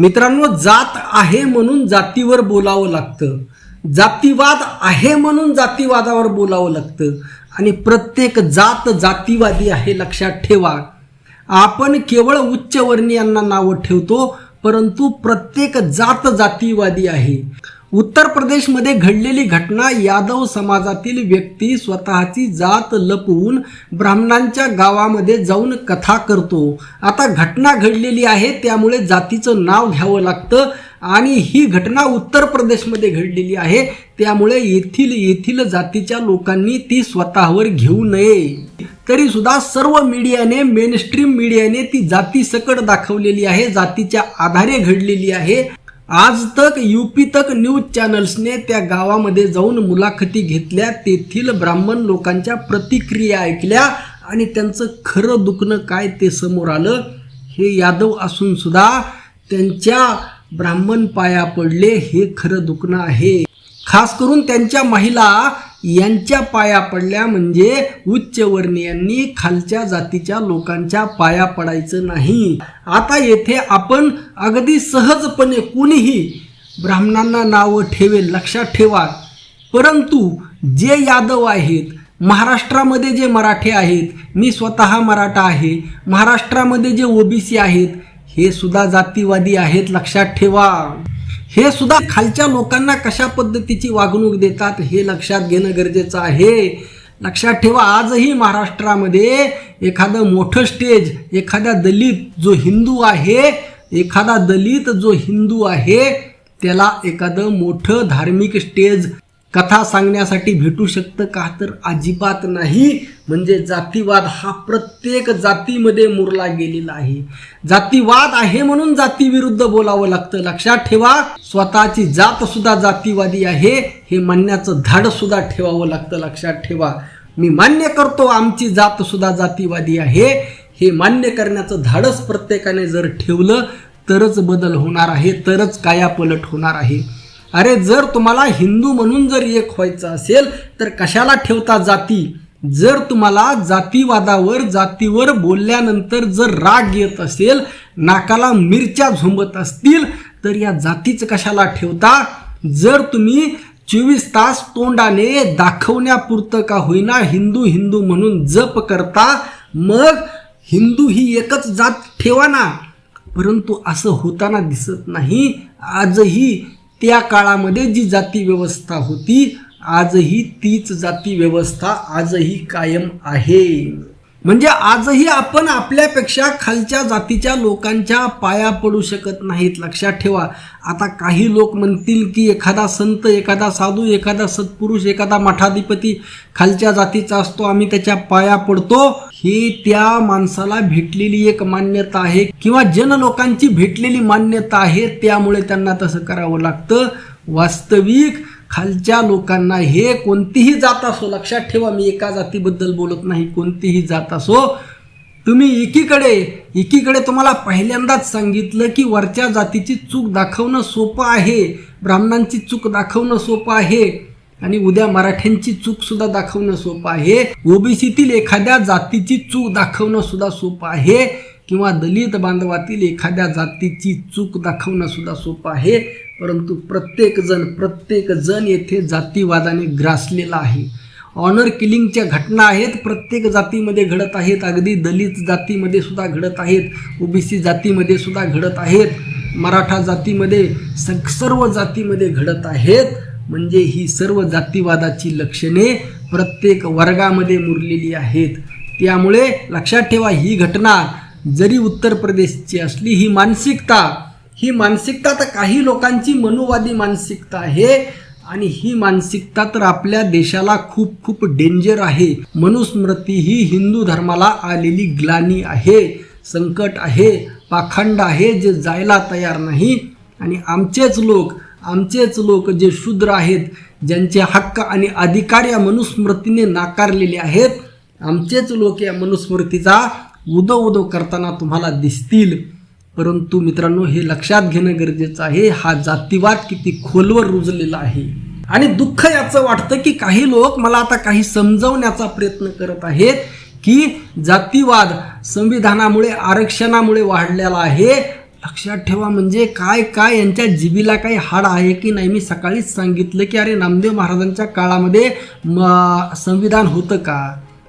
मित्रांनो जात आहे म्हणून जातीवर बोलावं लागतं. जातीवाद आहे म्हणून जातीवादावर बोलावं लागतं. आणि प्रत्येक जात जातीवादी आहे लक्षात ठेवा. आपण केवळ उच्चवर्णीयांना नावं ठेवतो परंतु प्रत्येक जात जातीवादी आहे. उत्तर प्रदेशमध्ये घडलेली घटना यादव समाजातील व्यक्ती स्वतःची जात लपवून ब्राह्मणांच्या गावामध्ये जाऊन कथा करतो. आता घटना घडलेली आहे त्यामुळे जातीचं नाव घ्यावं लागतं आणि ही घटना उत्तर प्रदेशमध्ये घडलेली आहे त्यामुळे येथील येथील जातीच्या लोकांनी ती स्वतःवर घेऊ नये. तरी सुद्धा सर्व मीडियाने मेनस्ट्रीम मीडियाने ती जाती सकट दाखवलेली आहे जातीच्या आधारे घडलेली आहे. आज तक यूपी तक न्यूज चॅनल्सने त्या गावामध्ये जाऊन मुलाखती घेतल्या. तेथील ब्राह्मण लोकांच्या प्रतिक्रिया ऐकल्या आणि त्यांचं खरं दुखणं काय ते समोर आलं हे यादव असून सुद्धा त्यांच्या ब्राह्मण पाया पडले हे खरं दुखणं आहे. खास करून त्यांच्या महिला यांच्या पाया पडल्या म्हणजे उच्चवर्णीयांनी खालच्या जातीच्या लोकांच्या पाया पडायचं नाही. आता येथे आपण अगदी सहजपणे कुणीही ब्राह्मणांना नावं ठेवेल लक्षात ठेवा. परंतु जे यादव आहेत महाराष्ट्रामध्ये जे मराठे आहेत मी स्वतः मराठा आहे महाराष्ट्रामध्ये जे ओबीसी आहेत हे सुद्धा जातीवादी आहेत लक्षात ठेवा. हे सुद्धा खालच्या लोकांना कशा पद्धतीची वागणूक देतात हे लक्षात घेणं गरजेचं आहे. लक्षात ठेवा आजही महाराष्ट्रामध्ये एखादं मोठं स्टेज एखाद्या दलित जो हिंदू आहे एखादा दलित जो हिंदू आहे त्याला एखादं मोठं धार्मिक स्टेज कथा सांगण्यासाठी भेटू शकतं का तर अजिबात नाही. म्हणजे जातीवाद हा प्रत्येक जातीमध्ये मुरला गेलेला आहे. जातीवाद आहे म्हणून जातीविरुद्ध बोलावं लागतं. लक्षात ठेवा स्वतःची जात सुद्धा जातीवादी आहे. हे म्हणण्याचं धाड सुद्धा ठेवावं लागतं. लक्षात ठेवा. मी मान्य करतो आमची जात सुद्धा जातीवादी आहे. हे मान्य करण्याचं धाडस प्रत्येकाने जर ठेवलं तरच बदल होणार आहे तरच कायापलट होणार आहे. अरे जर तुम्हाला हिंदू म्हणून जर एक व्हायचं असेल तर कशाला ठेवता जाती? जर तुम्हाला जातीवादावर जातीवर बोलल्यानंतर जर राग येत असेल नाकाला मिरच्या झुंबत असतील तर या जातीचं कशाला ठेवता? जर तुम्ही चोवीस तास तोंडाने दाखवण्यापुरतं का होईना हिंदू हिंदू म्हणून जप करता मग हिंदू ही एकच जात ठेवा ना. परंतु असं होताना दिसत नाही. आजही त्या काळामध्ये जी जाती व्यवस्था होती आजही तीच जाती व्यवस्था आजही कायम आहे. म्हणजे आजही आपण आपल्यापेक्षा खालच्या जातीच्या लोकांच्या पाया पडू शकत नाहीत. लक्षात ठेवा. आता काही लोक म्हणतील की एखादा संत एखादा साधू एखादा सत्पुरुष एखादा मठाधिपती खालच्या जातीचा असतो आम्ही त्याच्या पाया पडतो. ही त्या माणसाला भेटलेली एक मान्यता आहे किंवा जन लोकांची भेटलेली मान्यता आहे त्यामुळे त्यांना तसं करावं लागतं. वास्तविक खालच्या लोकांना हे कोणतीही जात असो लक्षात ठेवा मी एका जातीबद्दल बोलत नाही कोणतीही जात असो. तुम्ही एकीकडे एकीकडे तुम्हाला पहिल्यांदाच सांगितलं की वरच्या जातीची चूक दाखवणं सोपं आहे ब्राह्मणांची चूक दाखवणं सोपं आहे. आणि उद्या मराठ्यांची चूक सुद्धा दाखवणं सोपं आहे. ओबीसीतील एखाद्या जातीची चूक दाखवणं सुद्धा सोपं आहे. किंवा दलित बांधवातील एखाद्या जातीची चूक दाखवणं सुद्धा सोपं आहे. परंतु प्रत्येकजण प्रत्येकजण येथे जातीवादाने ग्रासलेला आहे. ऑनर किलिंगच्या घटना आहेत. प्रत्येक जातीमध्ये घडत आहेत. अगदी दलित जातीमध्ये सुद्धा घडत आहेत. ओबीसी जातीमध्ये सुद्धा घडत आहेत. मराठा जातीमध्ये सर्व जातीमध्ये घडत आहेत. म्हणजे ही सर्व जातीवादाची लक्षणे प्रत्येक वर्गामध्ये मुरलेली आहेत. त्यामुळे लक्षात ठेवा ही घटना जरी उत्तर प्रदेशची असली ही मानसिकता ही मानसिकता तर काही लोकांची मनोवादी मानसिकता आहे आणि ही मानसिकता तर आपल्या देशाला खूप खूप डेंजर आहे. मनुस्मृती ही हिंदू धर्माला आलेली ग्लानी आहे संकट आहे पाखंड आहे जे जायला तयार नाही. आणि आमचेच लोक आमचेच लोक जे शूद्र आहेत ज्यांचे हक्क आणि अधिकार या मनुस्मृतीने नाकारलेले आहेत आमचेच लोक या मनुस्मृतीचा उदो उदो करताना तुम्हाला दिसतील. परंतु मित्रांनो हे लक्षात घेणं गरजेचं आहे हा जातीवाद किती खोलवर रुजलेला आहे. आणि दुःख याचं वाटतं की काही लोक मला आता काही समजवण्याचा प्रयत्न करत आहेत की जातीवाद संविधानामुळे आरक्षणामुळे वाढलेला आहे लक्षात ठेवा म्हणजे काय काय यांच्या जिबीला काही हाड आहे की नाही? मी सकाळीच सांगितलं की अरे नामदेव महाराजांच्या काळामध्ये म संविधान होतं का?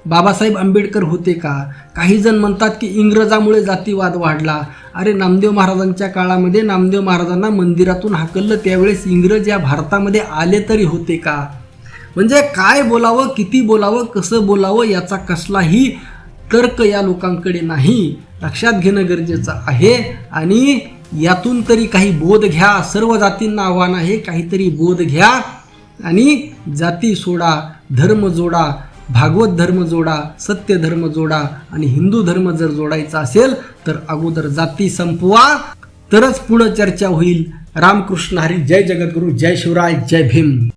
बाबासाहेब आंबेडकर होते का? काही जण म्हणतात की इंग्रजामुळे जातीवाद वाढला. अरे नामदेव महाराजांच्या काळामध्ये नामदेव महाराजांना मंदिरातून हाकललं त्यावेळेस इंग्रज या भारतामध्ये आले तरी होते का? म्हणजे काय बोलावं किती बोलावं कसं बोलावं याचा कसलाही तर्क या लोकांकडे नाही. लक्षात घेणं गरजेचं आहे. आणि यातून तरी काही बोध घ्या. सर्व जातींना आव्हान आहे. काहीतरी बोध घ्या. आणि जाती सोडा धर्म जोडा भागवत धर्म जोडा सत्य धर्म जोडा आणि हिंदू धर्म जर जोडायचा असेल तर अगोदर जाती संपवा. तरच पुढं चर्चा होईल. रामकृष्ण हरी. जय जगद्गुरू. जय शिवराय. जय भीम.